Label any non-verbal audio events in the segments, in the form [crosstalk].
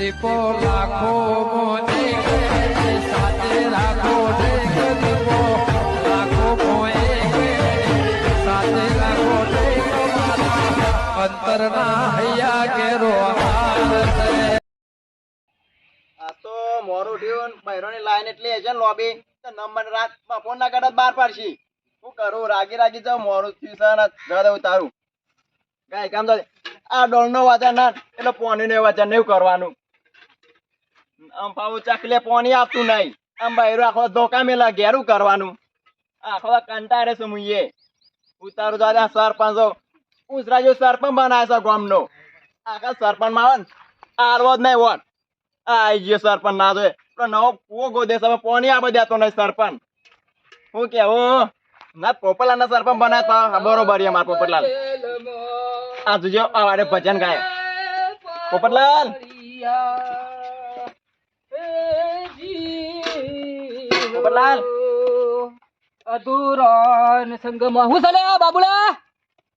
આ તો મોરું થયું બૈરોની લાઈન એટલી હશે લોબી નંબર રાત ફોન ના કાઢત બાર પાડશી. શું કરું, રાગી રાગી જાઉં મોરું થયું છે ને કામ તો આ ડોલ નો વજન ના, એટલે પોની ને વજન એવું કરવાનું. પાવું ચકલે પોણી આપતું નહીં. બૈરો આખો ધોકા મેલા ઘેરું કરવાનું. આખો કંટાળે છે મુઈએ ઉતારું દાદા સરપંચો. ઉસરા જો સરપંચ બનાવે છે ગામનો. આખા સરપંચમાં આરવો જ નહીં વોટ આઈ ગયો સરપંચ ના જોઈએ પણ નવો કુવો ગોદે છે પોણી આપી દેતો નહીં સરપંચ. હું કેવું? ના પોપલા ના સરપંચ બનાવતા બરોબર છે માર પોપટલાલ. આ જોજો અવાડે ભજન ગાય. પોપટલાલ! પોપટલાલ અધુરન સંગમ. હું સલે બાબુલા?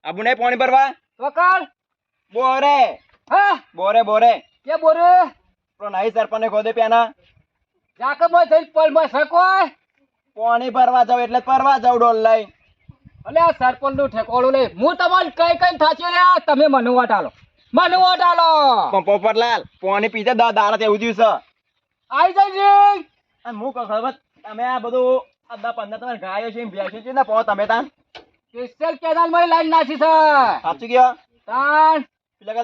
આબુ નહીં ભરવા? વકાળ બોરે. હા? બોરે બોરે. કે બોરે? પેલો નહીં સરપંચ ને ગોદે પ્યાના જાકે મો થઈ પલમાં સકોય પાણી ભરવા જાવ એટલે પરવા જાવ ડોલ લઈ. અલે આ સરપંચનું ઠેકોળું લઈ હું તમને કઈ કઈ થાચ્યો રે તમે મને વાટાલો મને વાટાલો પણ પોપટલાલ પાણી પીધે દા દાડા તે ઉદ્યું છે. આઈ જજે. અને હું કહું ખબર? તમે આ બધું આ પંદર તમારે ગાયો છે ભેંસો છે ને પો તમે તાન. સ્પેશિયલ કેનાલમાં લાઈન નાખી છે. સાચું કયો? તાન. એવું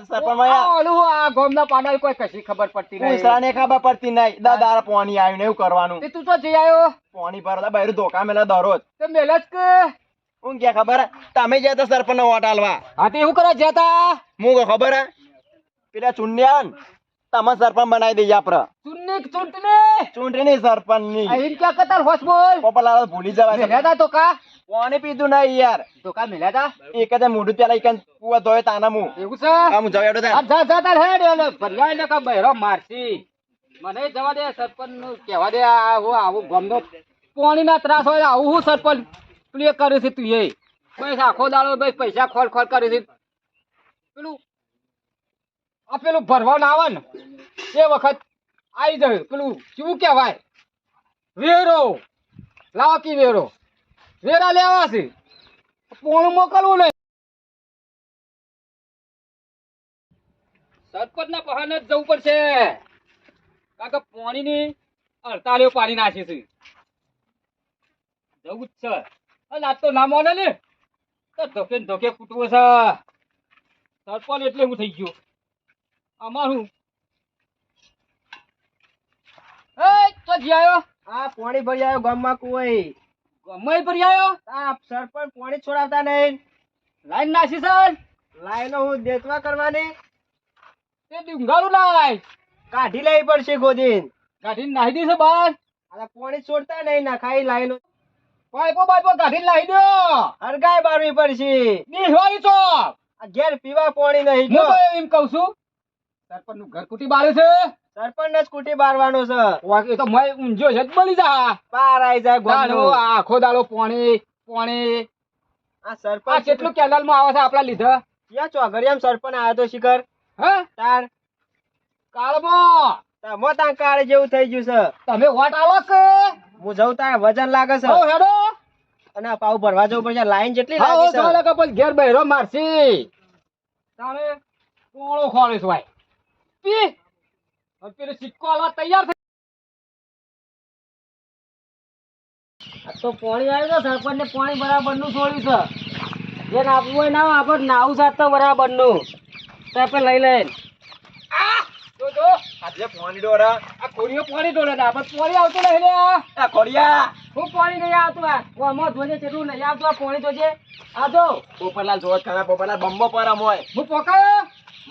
તમે જ્યાં તો સરપંચ નો વોટ આલવા. હા શું કરે જતા હું ખબર? હે પેલા ચુંડિયાન તમે સરપંચ બનાવી દેજે આપડે ચૂંટણી ચૂંટણી? ચૂંટણી સરપંચની અહીં ક્યાં કતાર હોશ બોલ? પોપલાલ ભૂલી જવાય મેલ્યા તા કા કોને પીધું ના યાર? તો કા મેલ્યા તા? એક જ મોઢું પેલા એક કુવા ધોય તાના મુ. એવું છે? આ હું જવા તા. જા જા તાર હેડ એટલે ભર્યા એટલે કા બહેરો મારસી મને જવા દે સરપંચનું કહેવા દે આ હું આવું ગમનો પાણી ના ત્રાસ હોય આવું હું સરપંચ પ્લે કર્યું છે તું એ. બસ આખો દાડો બસ પૈસા ખોલ ખોલ કર્યું છે. પેલું આ પેલું ભરવાનું આવે ને એ વખત આવી જાય પેલું શું કહેવાય? વેરો. લાકી વેરો. વેરા લેવા છે. પૂર્ણ મોકલવું નહીં. સરપંચ ના પહાને જ જવું પડશે. કારણ કે પાણીની અડતાલીઓ પાડી નાખી છે. જવું જ છે. આજ તો ના માને ને. તો ધોકે ને ધોકે કૂટવો છે. સરપંચ એટલે હું થઈ ગયો. અમારું એ તો જી આવ્યો આ પોણી ભરી આવ્યો ગામમાં કોઈ. ગામમાં ભરી આવ્યો આ સરપંચ પોણી છોડાવતા નહીં. લાઈન નાખી સર. લાઈનો હું દેખવા કરવાની? તે ડુંગારું લાય. કાઢી લેવી પડશે ગોદીન કાઢીને નાહી દઈશું બહાર આ પોણી છોડતા નહીં નાખાઈ લાઈનો. પાઇપો પાઇપો કાઢીને લાવી દો. હરગાય બારવી પડશે. નિહવારી છો આ ઘેર પીવા પોણી નહીં હું એમ કઉ છું સરપંચનું ઘર કુટી બાળ્યું છે? સરપંચ ને સ્કૂટી બારવાનો છે. એ તો મય ઊંઝો છે જ બની જા. બાર આવી જાય દાડો આખો દાડો પોણી પોણી. આ આ સરપંચ કેટલું કેનાલમાં આવે છે આપડા લીધે? ક્યાં ચોઘડિયામાં સરપંચ આવ્યો તો શિખર? હે? તાર. કાળમો. તમો તાં કાળ જેવું થઈ ગયું છે. તમે વોટ આવો કે? હું જઉં તાર વજન લાગે છે. હેડો. અને પાવ ભરવા જવું પડશે. લાઈન જેટલી લાગે છે. ઘેર બહેરો મારસી તારે કોળો ખોળીશ ભાઈ. પી. હવે સિક્કો આલવા તૈયાર થઈ તો પાણી આવ્યું તો સરપંચ ને પાણી બરાબરનું છોડ્યું છે. જેને આપવું હોય ના આપણે નાવું સાત તો બરાબરનું તો આપણે લઈ લઈએ. જો જો. આજે પોણી ડોરા આ ખોડીઓ પાણી ઢોળે આપણે પાણી આવતું નહીં લે આ. ખોડિયા. હું પાણી નહીં આવતું આ. આમાં જોજે કેટલું નહીં આવતું આ પાણી જોજે. આ જો. પોપરલાલ જોત ખરા પોપરલાલ બંબો પરમ હોય. હું પોકાયો?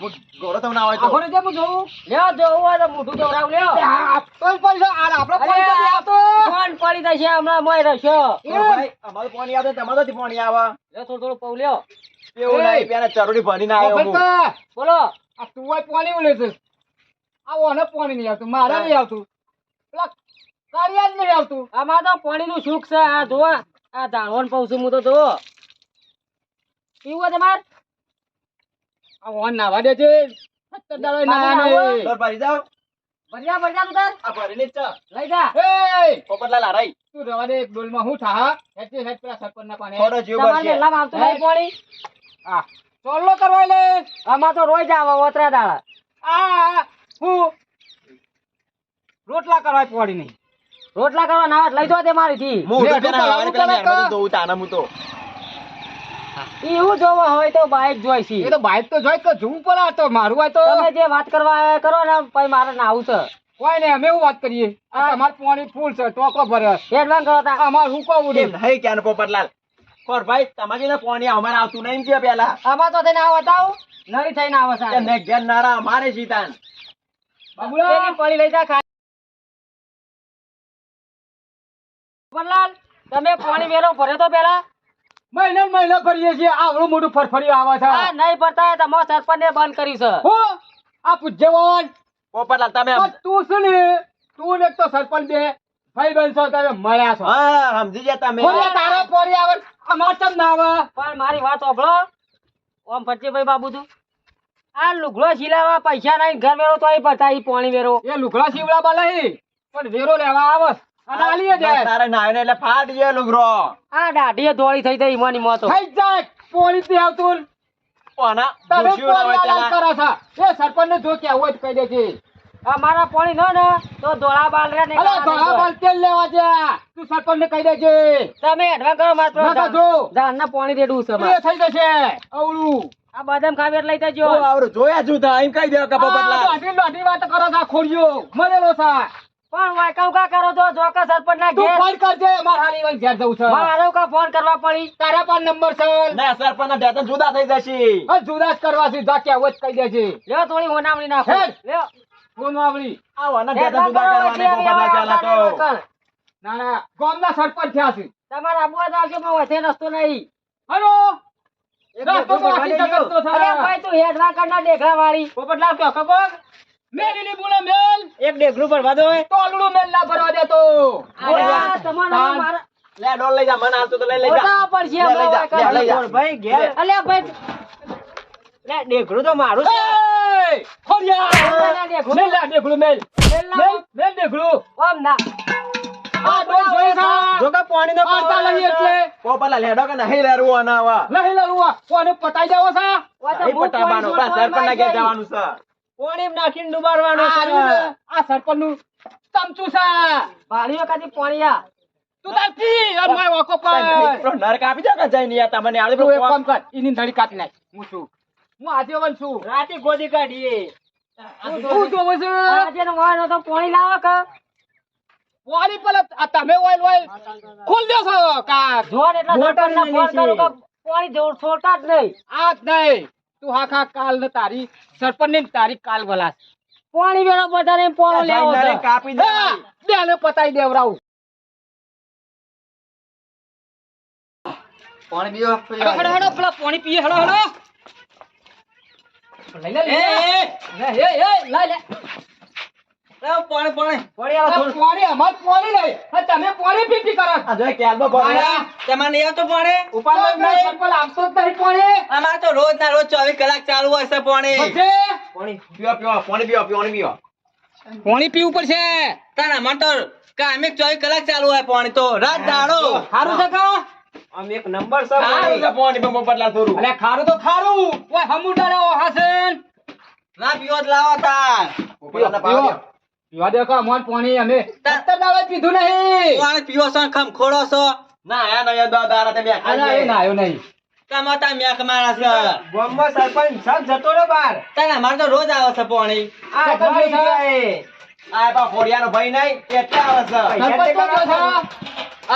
હું ગોળો તો તો આખો જે જોઉં. લ્યો જોવું હોય મોઢું દોરાવ લ્યો. તો પૈસા આ આપણો અરે પાણી તો આ પડી જશે હમણાં મોય રહેશો. ભાઈ અમારું પાણી આવે તમારું નથી પાણી આવે. લ્યો થોડું થોડું પૌ લ્યો. એવું નહીં પેલા ચરોડી ભરીને આવ્યો હું. બોલો. આ તું હોય પાણી ઉલે છે. આ ઓને પાણી નહીં આવતું મારે નહીં આવતું. પેલા કાળિયા જ નહીં આવતું. આમાં તો પાણીનું સુખ છે. આ જોવા આ ધાણવણ પૌ છું હું તો જોવો પીવું તમારે? આ ઓન નાવા દે છે. સત્તર દાડો નાયા નહીં ભરી જાઓ. ભર્યા ભર્યા આ ભરીને જ છે. લઈ જા. એ પોપટલાલ હારાઈ. તું રવા દે એક ડોલમાં હું થા હેઠે હેઠ પેલા સરપંચના પાને થોડો જીવ તમારે બળશે. વેલામાં નહીં પાણી. આ ચોલ્લો કરવા લે. આમાં તો રોજ આવે ઓતરા દાડા. આ હું રોટલા કરવા પડી નહીં. રોટલા કરવા નાવા લઈ દો તે હું તું તાને હું તો. એવું જોવા હોય તો બાઇક જોઈ છે. એ તો બાઇક તો જોઈ કે જોવું પડે તો મારું હોય તો. તમે જે વાત કરવા આવ્યા કરો ને પછી મારે નાવું છે. કોઈ નહીં અમે એવું વાત કરીએ. આ પાણી ફૂલ છે ટોકો ભરે. એડવાન્સ કરો તા. અમાર હું કહું એમ નહીં નહીં પોપટલાલ. કોર ભાઈ, તમારે પાણી અમારે આવતું નહીં કે પેલા. આમાં તો થઈને આવો તાવ. નરી થઈને આવો સાહેબ. છે ને ઘેર નારા અમારે જીતાન. બાબુલા! પેલી પડી લઈ જા ખા પોપટલાલ, તમે પાણી વેરો ભરે તો પેલા. મહિને મહિના ફરીએ છીએ. આવડું મોટું ફરફરી આવે આ છે નહીં ભરતા તમારા સરપંચ ને બંધ કર્યું છે. હો આ પૂજ્યવાન. પોપટલાલ તમે તું શું ને તું ને તો સરપંચ બે ભાઈ બહેન છો તમે મળ્યા છો. હા સમજી ગયા તમે. બોલે તારા પોરી આવે અમાર તમ ના આવે? પણ મારી વાત ઓભળો ઓમ ફરજીભાઈ બાબુ તું આ લુગડો સિલાવા પૈસા નહીં ઘર વેરો તો અહીં ભરતા ઈ પાણી વેરો. એ લુગડા સીવડા બા નહીં પણ વેરો લેવા આવે. અને દે તારે નાયો એટલે ફાટ લુગરો આ દાઢીએ ધોળી થઈ થઈ ઈમાની મોતો થઈ જાય પોણી થી આવતું તમે. કરો છો? એ સરપંચ ને જો કે હોય તો કહી દેજે આ મારા પાણી ન ને તો ધોળા બાલ રે ને અલે કાળા બાલ તેલ લેવા જા તું સરપંચ ને કહી દેજે તમે એડવાન્સ કરો માર ના તો જો. ધાનના પાણી રેડવું છે એ મારે. થઈ જશે. અવળું. આ બદામ ખાવી એટલે લઈ જજો. જોયા જુદા એમ કહી દેવા કે વાત કરો છો ખોડિયો. મરેલો છે. પણ વાયકામ કા કરો તો જોકા સરપંચ ના ઘેર. ફોન કરજે માર હાલી વન ઘેર જવું છે. મારે કા ફોન કરવા પડી? તારા પણ નંબર છે. ના સરપંચ ના ઢેતન જુદા થઈ જશે. આ જુદા જ કરવા છે જા કે હોય તો કહી દેજે. લ્યો થોડી હોનામણી નાખો. લ્યો. ફોન આવડી આવાના એડવાન્સ ઢેતન જુદા કરવાને એટલે પોપટલાલ તો ના ના ના સરપંચ થયા છે. તમારા આબુ તો આવજો પણ વચ્ચે રસ્તો નહીં. હલો? એક રસ્તો તો આખી જગત તો અરે ભાઈ તું હેડવા કરના દેખરા વાળી કહો ખબર? મેલીની બોલે મેલ. એક ડેકડું ભરવા દો એ. તોલડું મેલ ના ભરવા દેતો અરે મારા લે ડોલ લઈ જા મને હાલતો તો લઈ લઈ જા. પડશે લે, લઈ જા, લઈ જા. ભાઈ ઘેર. અલે ભાઈ લે ડેઘરું તો મારું છે. ના દેખું. મેલ લે દેખડું મેલ મેલ. મેલ મેલ ઓમ ના. છે કે પાણીનો આ તાલવી એટલે. પોપટલાલ હેડો કે નહીં લેરું આના આવા? લહી કોને પતાઈ દેવો છે? વા તો નહીં ભૂખ પટાવવાનું. પડી સરપંચ ના ઘેર જવાનું છે. પાણી નાખીને ડુબાડવાનું આ સરપંચનું ને, ચમચું છે. ભાળીઓ કાંથી પાણી આ. તું તાર પી અને માય વાંકો પર નરક આપી દો કે જઈને યાર તમને આવડે તું એક કામ કર એની ધડી કાપી નાખ. હું છું. હું આજીવન છું. રાતે ગોદી કાઢીએ. હું જોવું છું? આજે નો વાળો તો પાણી લાવો કે. વાળી પેલા તમે ઓઇલ ઓઇલ ખોલ દો છો કા જોર એટલા મોટર સરપંચને ફોન નહીં કે પાણી જોર છોડતા જ નહીં. આ જ નહીં. તું હાખા કાલ ને તારી સરપંચની તારી કાલ વલાસ. પાણી વેરો બધાને પોણો લેવો છે. કાપી દે બેને પતાઈ દેવરાવ. પાણી પીઓ હડો હડો હડો પેલા પાણી પીએ હડો હડો લઈ લે લે. એ એ એ લઈ લે પાણી પાણી પાણી અમાર પાણી નહીં તમે પાણી પી પી કરો. આ જો કેલમાં તમારે નહીં આવતું પાણી? ઉપાડ નહીં સરપંચ આપતો જ નહીં પાણી. અમારે તો રોજ ના રોજ ચોવીસ કલાક ચાલુ હોય છે પાણી. પાણી. પીવો પીવો પાણી પીવો પાણી પીવો. પાણી પીવું પડશે. તાર અમારે તો કામે ચોવીસ કલાક ચાલુ હોય પાણી તો. રાત દાડો. સારું છે કા? આમ એક નંબર છે પાણી. બમ અલે ખારું તો ખારું. ઓય હાસન ના પીવો જ લાવો તાર. પીવો. પાણી પીવા દેખો અમોન પાણી અમે. તા- સત્તર દાડે પીધું નહીં. પાણી પીવો છો ખમ ખોડો છો? ના આયા ના યાર દારા તમે અલા એ નાયો નહીં. તમે મેક મારા છે. ગામમાં સરપંચ સબ જતો રે બાર. તાર અમારે તો રોજ આવે છે પાણી. આ સરપંચ ભાઈ છે. છે. આ બા ફોડિયાનો ભાઈ નહીં એટલે આવે છે? સરપંચ કોણ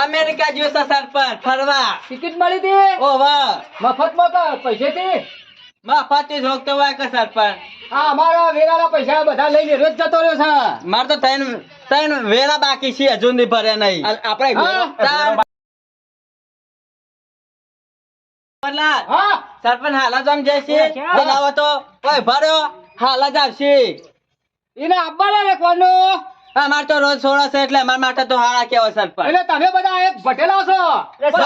અમેરિકા જ્યો છે સરપંચ ફરવા. ટિકિટ મળી હતી? ઓ વાહ મફતમાં પૈસેથી? મફત જ હોય કે સરપંચ? આ અમારા વેરાના પૈસા બધા લઈને રોજ જતો રહ્યો છે. મારે તો ત્રણ ત્રણ વેરા બાકી છે હજુ નહીં ભરે નહીં. આપણે સરપંચ હાલા જ આમ તો. ભર્યો. હાલા જ આવશે. એને આપવાના રાખવાનું. અમારે તો રોજ સોળો છે એટલે અમાર માટે તો હારા કેવો સરપંચ એટલે તમે બધા એક ભટેલા છો.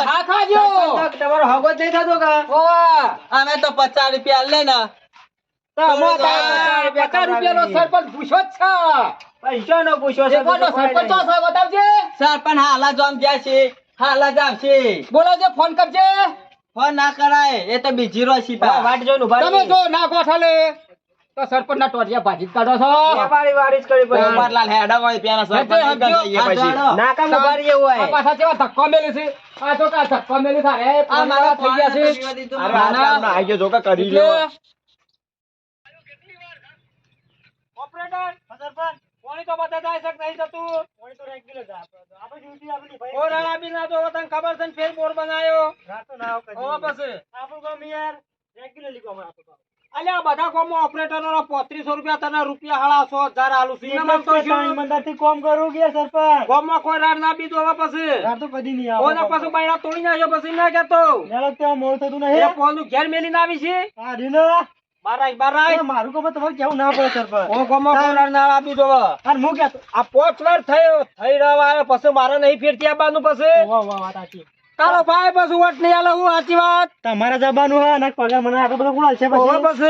હા ખાજો તમારો હગો જ નહીં થતો કે? ઓવા. અમે તો પચાસ રૂપિયા લે ને. પચાસ રૂપિયાનો સરપંચ પૂછ્યો જ છે. સરપંચ બતાવજે. સરપંચ હાલા ગયા હાલા બોલાવજે ફોન કરજે. ફોન ના કરાય એ તો બીજી રોશી વાટ જોઈને તમે જો ના ગોઠાલે. તો સરપંચ ના ટોટિયા ભાજી કાઢો છો. વેપારી વાડી જ કરી પડે. પોપટલાલ હેડા હોય પેલા સરપંચ હજુ, જઈએ પછી. હા, નાકામ ઊભા એવું હોય. પાછા કેવા ધક્કો મેલી છે? આ તો કા ધક્કો મેલી થારે આ મારા થઈ ગયા છે. અરે મને. આઈ ગયો જોકા કરી એટલે ઓપરેટર, સરપંચ, પાણી તો બધા જાય છે કે નહીં જતું? ઓ રાણા બી ના જોવો તને ખબર છે ને ફેર બોર બનાયો. હોવા પછી. અલ્યા આ બધા ગામમાં ઓપરેટરોનો 3500 રૂપિયા તને રૂપિયા હાળા સો હજાર કોમ કરું એનામાં સરપંચ કોમમાં કોઈ રાડ ના બીજો હવે પછી. ઓને પછી બૈરા તોડી નાખ્યો પછી ના કહેતો. એ પોનું ઘેર મેલીને આવી છે. બારાય, બારાય. મારું ખબર તમારે કેવું ના પડે સરપંચ ઓ કોઈ રાડ ના આપી દો. અને હું આ પોચ વાર થયો થઈ રહ્યો પછી મારે નહીં ફેરતી આવવાનું પછી વાહ વાહ વાત સાચી તારો ભાઈ બસ વટ નહીં આલે હું સાચી વાત. તમારા જબાનું હા અને પગાર મને આટલો બધો કોણ છે પછી બસ.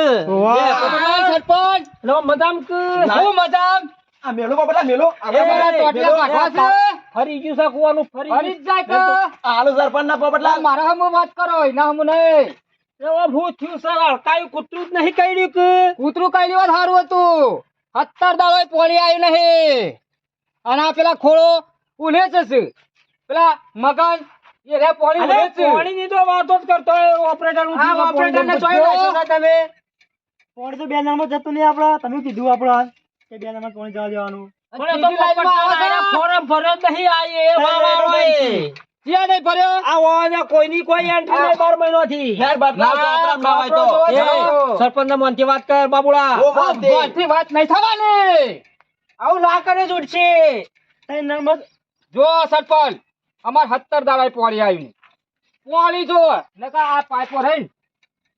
સરપંચ. લો મદામ કે? શું મજામ? આ મેલો પોપટલાલ મેલો. ફરી ગયું છે કુવાનું ફરી ફરી જાય કે? હાલો સરપંચ ના પોપટલાલ મારા હમ વાત કરો એના હમ નહીં. એવો ભૂત થયું સર કાયું કૂતરું જ નહીં કર્યું કે? કૂતરું કઈ વાત સારું હતું. અત્તર દાડો પોણી આવ્યું નહીં. અને આ પેલા ખોળો ઉલે જશે પેલા મગન રે પોણી અરે તો વાતો જ કરતો ઓપરેટરનું આ થયું ને પાણીનું. જોઈ તમે. પોણી તો બે નામમાં જતું નહીં આપડા તમે કીધું આપડા કે બે નામમાં પોણી જવા દેવાનું. પણ તો ત્રીજી લાઈનમાં આવે છે. ફોરમ ભર્યો જ નહીં આ એ જ્યાં નહીં ભર્યો? આ વાવાને કોઈની કોઈ એન્ટ્રી નહીં બાર મહિનોથી. હેર બદલાવ તો આપણા તો બાપરો એ, મનથી વાત કર બાબુડા. વાત. નહીં થવાની. આવું ના કરે જ ઉઠશે ત્રણ નંબર જો સરપંચ. અમાર સત્તર દાડા પોળી આવ્યું પોળી જો નકા આ પાઇપો રહી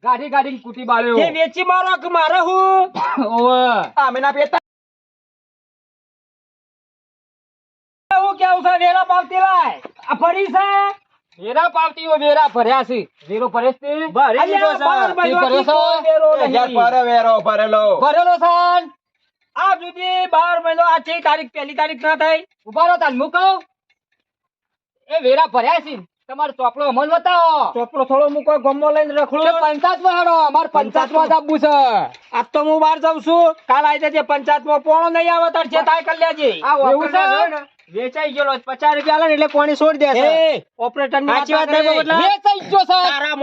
ગાડી ગાડી કુટી બાળ્યો. એ વેચી મારો કે મારે હું? [laughs] ઓવે. અમે ના પેતા હું કેવું છે વેરા પાવતી લાય? આ ફરી છે? વેરા પાવતીઓ વેરા ભર્યા છે. વેરો ભરે છે? ભરી બાર મહિનાથી ભર્યો કોઈ વેરો. પર વેરો ભરેલો ભરેલો છે? આ સુધી 12 મહિનો આ છે તારીખ પહેલી તારીખ ના થાય ઊભા રહો તાન હું કહું? એ વેરા ભર્યા છે. તમારો ચોપડો અમલ બતાવો. ચોપડો થોડો હું કોઈ ગમો લઈને રખડું. પંચાયતમાં હેડો અમાર પંચાયતમાં આપવું છે. આજ તો હું બહાર જાઉં છું. કાલ આવી જજે પંચાયતમાં પોણો નહીં આવે તાર જે થાય કલ્યાજી લેજે એવું છે? વેચાઈ ગયો પચાસ રૂપિયા આલે એટલે કોની છોડી દેશે ઓપરેટરની સાચી વાત વેચાઈ ગયો સર તારા.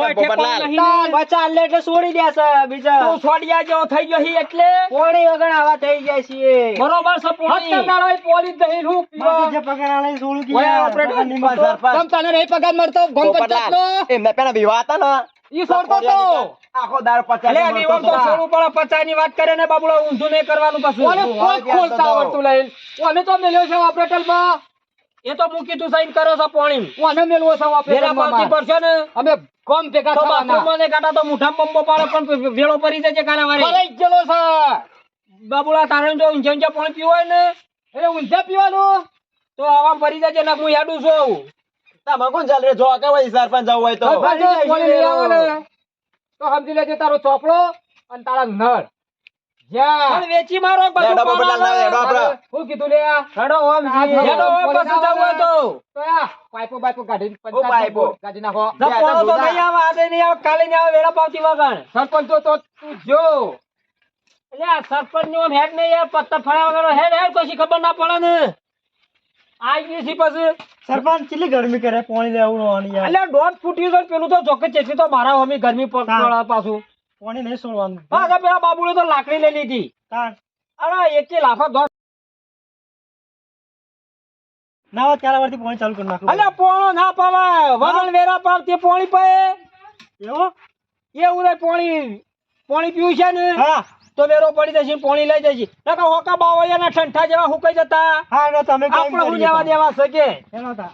નહીં. પચાસ એટલે છોડી દેશે બીજા. તું છોડ્યા જેવો થઈ ગયો હી એટલે? કોણી વગર આવા થઈ જાય છે બરોબર છે પોણી. સત્તર દાડા એ પોલીસ દહીં હું પીવા. જે પગાર આલે છોડું કે operator પગાર મળતો. સરપંચ તમ તને નહીં પગાર મળતો ગમ પંચાયત નો પોપટલાલ પેલા વિવાહ હતા ને? ઈ છોડતો તો. આખો દાર પચાસ અલે, આ તો છોડવું પડે પચાસની વાત કરે ને બાબુડો ઊંધું નહીં કરવાનું પાછું ઓને કોક ખોલતા આવડતું લઈને. ઓને તો મેલ્યો છે ઓપરેટરમાં એ તો મૂકી તું સાઈન કરો છો પોણી. ઓને મેલવો છે ઓપરેટર વેરા પાવતી માં પડશે ને? અમે ગમ ભેગા થવાના. બાથરૂમમાં ને તો મુઠામાં બંબો પાડે પણ વેળો પડી જશે કારાવારી ભરાઈ ગયેલો છે. બાબુડા તારે જો ઊંઝે ઊંચે પાણી પીવો હોય ને? એટલે ઊંઝે પીવાનું. તો આવા પડી જશે ને હું યાડું છું. તમે કોણ ચાલ? રે જો કે ભાઈ સરપંચ જવું હોય તો. તો. સમજી લેજે તારો ચોપડો અને તારા નળ. જ્યાં. વેચી મારો બધું લેડો પોપટલાલ, પાડો. લેડો આપણે. શું કીધું લે હેડો ઓમ હેડો ઓમ પછી જવું હોય તો. તો પાઇપો બાઇપો કાઢીને ઓ પંચાયત પાઇપો. કાઢી નાખો. ના તો નહીં આવે આજે નહીં આવે કાલે નહીં આવે વેળા પાવતી વગર. સરપંચ તો તું જો. એટલે સરપંચનું હેડ નહીં યાર પત્તા ફળા વગર હેડ હેડ પછી ખબર ના પડે ને. આઈ ગઈ છે પછી સરપંચ કેટલી ગરમી કરે? પાણી લેવું હોવાની યાર. એટલે દોઢ ફૂટ્યું તો પેલું તો ચોક્કસ ચેતી તો મારા મમ્મી ગરમી હા. પડે પાછું. પોણી નહીં છોડવાનું. પાછા પેલા બાબુએ તો લાકડી લઈ લીધી. અરે એકે લાફા દોઢ ના વાત ત્યારે પરથી પોણી ચાલુ કરી નાખું. અલ્યા પોણો ના પાવાય વગણ વેરા પાવ તે પોણી પે એવો? એવું નહીં પોણી પાણી પીવું છે ને? હા. તો વેરો પડી જશે પોણી લઈ જશે. નકર હોકા બાવળિયાના ઠંઠા જેવા હુકાઈ જતા. હા તમે આપણે હું દેવા શકે? એનો તા.